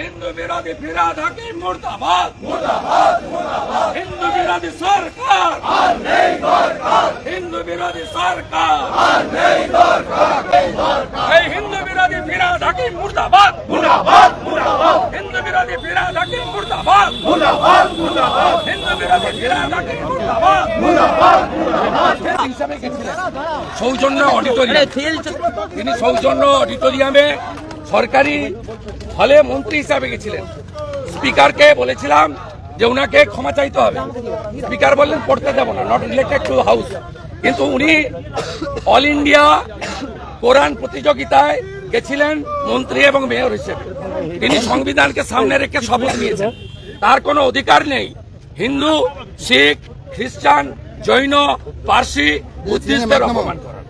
হিন্দু বিরোধী ফিরাদ হাকিম মুর্দাবাদ। মুর্দাবাদ মুর্দাবাদ। হিন্দু বিরোধী সরকার। আর নেই দরকার। হিন্দু বিরোধী সরকার। আর নেই দরকার। এই হিন্দু বিরোধী ফিরাদ হাকিম মুর্দাবাদ। মুর্দাবাদ মুর্দাবাদ। হিন্দু বিরোধী ফিরাদ হাকিম মুর্দাবাদ। মুর্দাবাদ মুর্দাবাদ। হিন্দু বিরোধী ফিরাদ হাকিম মুর্দাবাদ মুর্দাবাদ। মুর্দাবাদ হিসাবে গেছিলেন সৌজন্য অডিটোরিয়াম তিনি সৌজন্য অডিটোরিয়ামে সরকারি হলে মন্ত্রী হিসাবে গেছিলেন। স্পিকারকে বলেছিলাম যে ওনাকে ক্ষমা চাইতে হবে। স্পিকার বললেন, পড়তে দেব না নট রিলেটেড টু হাউস কিন্তু উনি অল ইন্ডিয়া কোরআন প্রতিযোগিতায় গেছিলেন মন্ত্রী এবং মেয়র হিসেবে। তিনি সংবিধানকে সামনে রেখে শপথ নিয়েছেন। তার কোনো অধিকার নেই। হিন্দু, শিখ, খ্রিস্টান, জৈন, পার্সি, বুদ্ধিস্টের অপমান করার।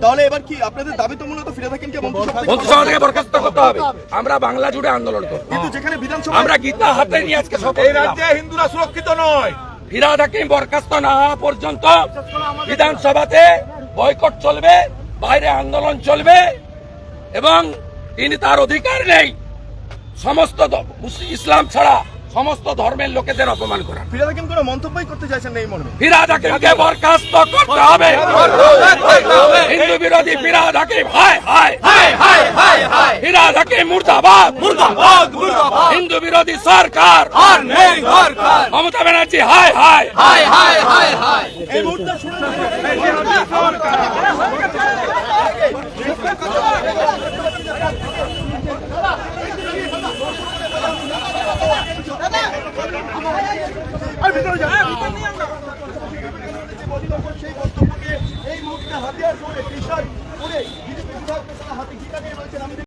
তাহলে এবার কি আপনাদের দাবি তো মূলত ফিরে থাকেন কে মন্ত্রিসভা থেকে- থেকে বরখাস্ত করতে হবে। আমরা বাংলা জুড়ে আন্দোলন করব। কিন্তু যেখানে বিধানসভা আমরা গীতা হাতে নিয়ে আজকে শপথ এই রাজ্যে হিন্দুরা সুরক্ষিত নয়। ফিরাদ হাকিম বরখাস্ত না হওয়া পর্যন্ত বিধানসভাতে বয়কট চলবে বাইরে আন্দোলন চলবে এবং তিনি তার অধিকার নেই। সমস্ত ইসলাম ছাড়া সমস্ত ধর্মের লোকেদের অপমান করা। ফিরে থাকেন কোনো মন্তব্যই করতে চাইছেন না এই মর্মে? ফিরাদ হাকিমকে বরখাস্ত করতে হবে। হিন্দু বিরোধী ফিরাদ হাকিম হায় হায় হায় হায় হায় হায়। ফিরাদ হাকিম মুর্দাবাদ। মুর্দাবাদ মুর্দাবাদ। হিন্দু বিরোধী সরকার। আর নেই দরকার মমতা ব্যানার্জি হায় হায়। হায় হায় হায় হায়। এই মুহূর্তে শুনে আর ভিতরে যান। দেওয়ার সময় প্রেশার করে বিজেপি হাতে গিয়ে তাকে বলছেন আমি